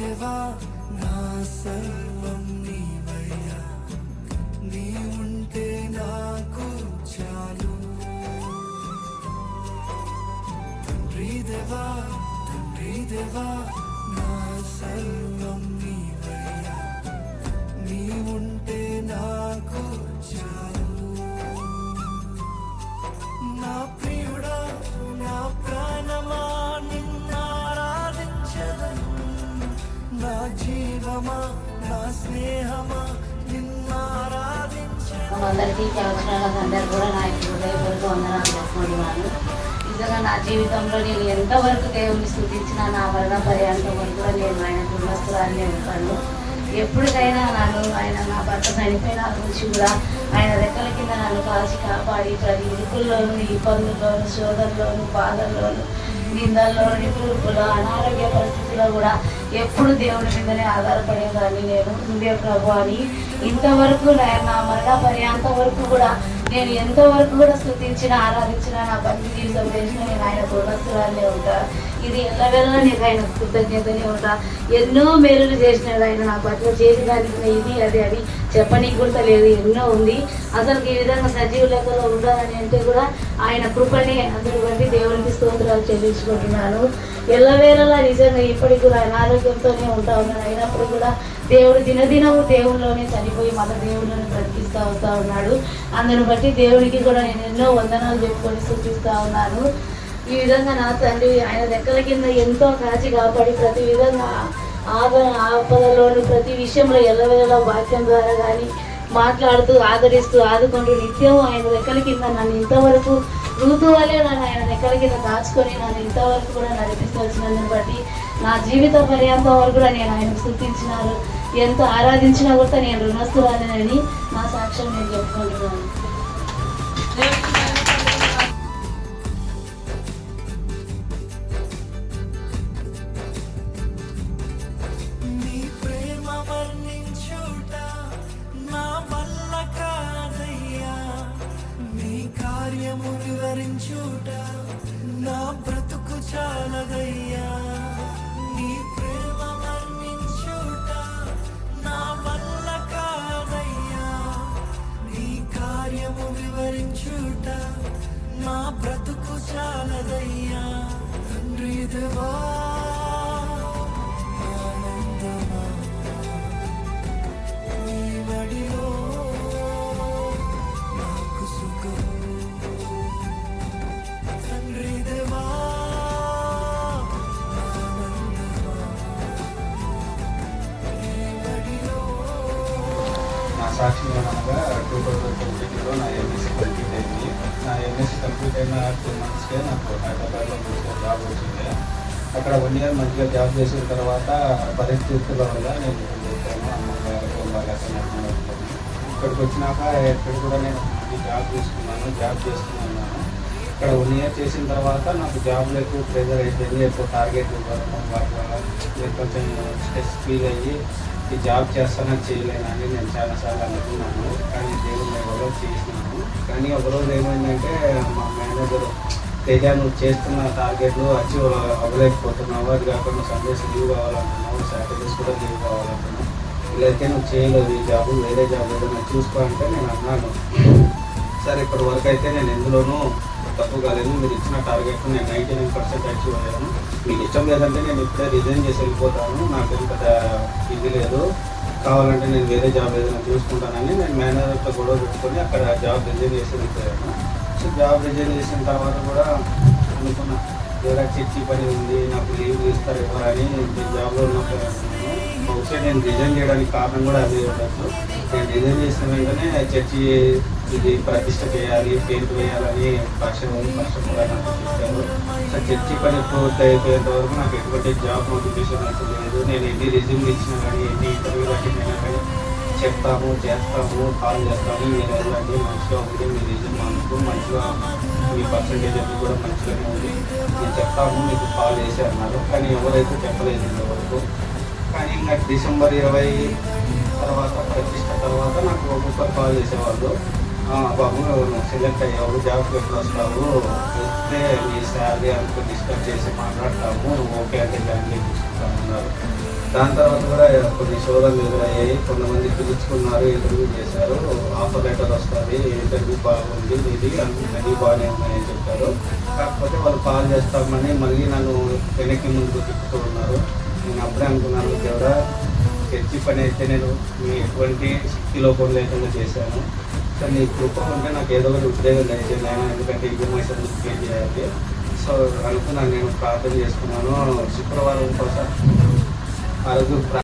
దేవా నా సర్వం నీవయ్యా. నీ ఉంటే నాకు చాలు. తండ్రి దేవా తండ్రి దేవా నా సర్వం నీవయ్యా. జీవమా నా స్నేహమా అందరికీ వచ్చిన అందరు కూడా నా హృదయపూర్వక వందనాలు చేసుకుంటున్నాను నిజంగా నా జీవితంలో నేను ఎంతవరకు దేవుని స్థుతించినా నా మరణ పర్యాంతం వరకు కూడా నేను ఆయన దుర్మస్తురాన్ని ఉంటాను. ఎప్పటికైనా నన్ను ఆయన నా భర్త చనిపోయిన నుంచి కూడా ఆయన రెక్కల కింద నన్ను కాల్చి కాపాడి ప్రతి ఇరుకుల్లోనూ ఇబ్బందుల్లోను శోధనలోను బాధల్లోనూ నిందల్లో నిపుణులు అనారోగ్య పరిస్థితుల్లో కూడా ఎప్పుడు దేవుడి మీదనే ఆధారపడేదాన్ని నేను. ఉండే ప్రభు అని ఇంతవరకు నా- మరణ పర్యాంతం వరకు కూడా నేను ఎంతవరకు కూడా స్థుతించిన ఆరాధించిన నా పని జీవితం చేసిన నేను ఆయన గుణస్తురాలే ఉంటాను ఇది ఎల్లవెల్ల నీకు ఆయన కృతజ్ఞతనే ఉంటా. ఎన్నో మేలులు చేసినాడు ఆయన నా పట్ల చేసేదానికి ఇది అది అని చెప్పనీకి కూడా లేదు ఎన్నో ఉంది. అసలు ఈ విధంగా సజీవ లెక్కలో ఉండాలని అంటే కూడా ఆయన కృపని అందరి బట్టి దేవునికి స్తోత్రాలు చెల్లించుకుంటున్నాను. ఎల్లవేళలా నిజంగా ఇప్పటికి కూడా ఆయన ఆరోగ్యంతోనే ఉంటా ఉన్నాను అయినప్పుడు కూడా దేవుడు దినదినము దేవుల్లోనే చనిపోయి మన దేవుళ్ళని బ్రతికిస్తూ వస్తూ ఉన్నాడు. అందుని బట్టి దేవుడికి కూడా నేను ఎన్నో వందనాలు చెప్పుకొని సూచిస్తూ ఉన్నాను. ఈ విధంగా నా తండ్రి ఆయన రెక్కల కింద ఎంతో కాచి కాపాడి ప్రతి విధంగా ఆప ఆపదలోను ప్రతి విషయంలో ఎల్లవేళ వాక్యం ద్వారా కానీ మాట్లాడుతూ ఆదరిస్తూ ఆదుకుంటూ నిత్యం ఆయన రెక్కల కింద నన్ను ఇంతవరకు ఋతు వల్లే నన్ను ఆయన రెక్కల కింద దాచుకొని నన్ను ఇంతవరకు కూడా నడిపిస్తూ వచ్చినందుని బట్టి నా జీవిత పర్యాంతం వరకు కూడా నేను ఆయన స్థుతించినారు ఎంతో ఆరాధించినా కూడా నేను రుణస్తురాలని నా సాక్ష్యం నేను చెప్పుకున్నాను నీ వడిలో నా సాక్షి అనగా టూ థౌజండ్ ట్వంటీలో నా ఎంఎస్సీ కంప్లీట్ అయింది నా ఎంఎస్సీ కంప్లీట్ అయిన టూ మంత్స్కే నాకు హైదరాబాద్లో మంచిగా జాబ్ వచ్చింది అక్కడ వన్ ఇయర్ మంచిగా జాబ్ చేసిన తర్వాత పరిస్థితుల వల్ల నేను చెప్పాను అమ్మగారు బాగా ఇక్కడికి వచ్చినాక ఇక్కడ కూడా నేను మంచి జాబ్ తీసుకున్నాను జాబ్ చేస్తున్నాను. ఇక్కడ వన్ ఇయర్ చేసిన తర్వాత నాకు జాబ్లో ఎక్కువ ప్రెజర్ అయిపోయింది. ఎక్కువ టార్గెట్ ఇవ్వడం వాటి వల్ల నేను కొంచెం స్ట్రెస్ ఫీల్ అయ్యి ఈ జాబ్ చేస్తానా చేయలేనని నేను చాలాసార్లు అనుకున్నాను. కానీ దేవుని ఎవరో చేసినాను కానీ ఒకరోజు ఏమైందంటే మా మేనేజర్ తేజ నువ్వు చేస్తున్న టార్గెట్లు అచీవ్ అవ్వలేకపోతున్నావు. అది కాకుండా సండేస్ లీవ్ కావాలంటున్నావు సాటర్డేస్ కూడా లీవ్ కావాలంటున్నావు. ఇలాగైతే నువ్వు చేయలేవు ఈ జాబ్ వేరే జాబ్ ఏదైనా చూసుకో అంటే నేను అన్నాను. సరే ఇప్పటి వరకు అయితే నేను ఎందులోనూ తప్పు కాలేదు మీరు ఇచ్చిన టార్గెట్ నేను నైంటీ నైన్ పర్సెంట్ అచీవ్ అయ్యాను మీకు ఇష్టం లేదంటే నేను ఇప్పుడే రిజైన్ చేసి వెళ్ళిపోతాను. నాకు పెద్ద ఇది లేదు. కావాలంటే నేను వేరే జాబ్ ఏదైనా చూసుకుంటానని నేను మేనేజర్తో గొడవ పెట్టుకొని అక్కడ జాబ్ రిజైన్ చేసి వెళ్ళిపోయాను. సో జాబ్ రిజైన్ చేసిన తర్వాత కూడా అనుకున్నా ఎవరైనా చర్చి పని ఉంది నాకు లీవ్ ఇస్తారు ఎవరని జాబ్లో ఉన్నప్పుడు అనుకున్నాను నేను రిజైన్ చేయడానికి కారణం కూడా అదే ఉండదు నేను రిజైన్ చేసిన వెంటనే చర్చి ఇది ప్రతిష్ట చేయాలి పెయింట్ వేయాలని పక్ష పక్ష కూడా నాకు చెప్పారు. సో చర్చి పని పూర్తి అయిపోయేంత వరకు నాకు ఎటువంటి జాబ్ నోటిఫికేషన్ అయితే లేదు. నేను ఎన్ని రిజ్యూమ్ ఇచ్చినా కానీ ఎన్ని ఇంటర్వ్యూలు అటెండ్ కానీ చెప్తాము చేస్తాము కాల్ చేస్తాము మీరు వెళ్ళండి మంచిగా ఉంది మీ రిజ్యూమ్ అందుకు మంచిగా మీ పర్సంటేజ్ అది కూడా మంచిగానే ఉంది. నేను చెప్తాము మీకు కాల్ చేసి అన్నారు కానీ ఎవరైతే చెప్పలేదు ఇంతవరకు. కానీ ఇంకా డిసెంబర్ ఇరవై తర్వాత ప్రతిష్ట తర్వాత నాకు ఒక్కొక్కరు కాల్ చేసేవాళ్ళు. బాబు నువ్వు సెలెక్ట్ అయ్యావు జాబ్కి ఎప్పుడు వస్తావు వస్తే నీ శాలరీ అంతా డిస్కస్ చేసి మాట్లాడతాము నువ్వు ఓకే అంటే ఫ్యామిలీ తీసుకుంటామన్నారు దాని తర్వాత కూడా కొన్ని షోరూమ్ ఎదురయ్యాయి కొంతమంది పిలుచుకున్నారు ఇంటర్వ్యూ చేశారు. ఆఫర్ లెటర్ వస్తుంది ఇంటర్వ్యూ బాగుంది ఇది అన్నీ బాగానే ఉన్నాయని చెప్పారు. కాకపోతే వాళ్ళు కాల్ చేస్తామని మళ్ళీ నన్ను వెనక్కి ముందుకు తిప్పుతూ ఉన్నారు. నేను అప్పుడే అనుకున్నాను ఎవరా చర్చి పని అయితే నేను మీ ఎటువంటి శక్తి లోపం లేకుండా చేశాను. సో నీ కృప ఉంటే నాకు ఏదో ఒకటి ఉద్యోగం దయచేయండి ఆయన ఎందుకంటే ఈఎంఐస్ ఎందుకు పే చేయాలి. సో అనుకున్నాను నేను ప్రార్థన చేసుకున్నాను. శుక్రవారం కోసం ఆ రోజు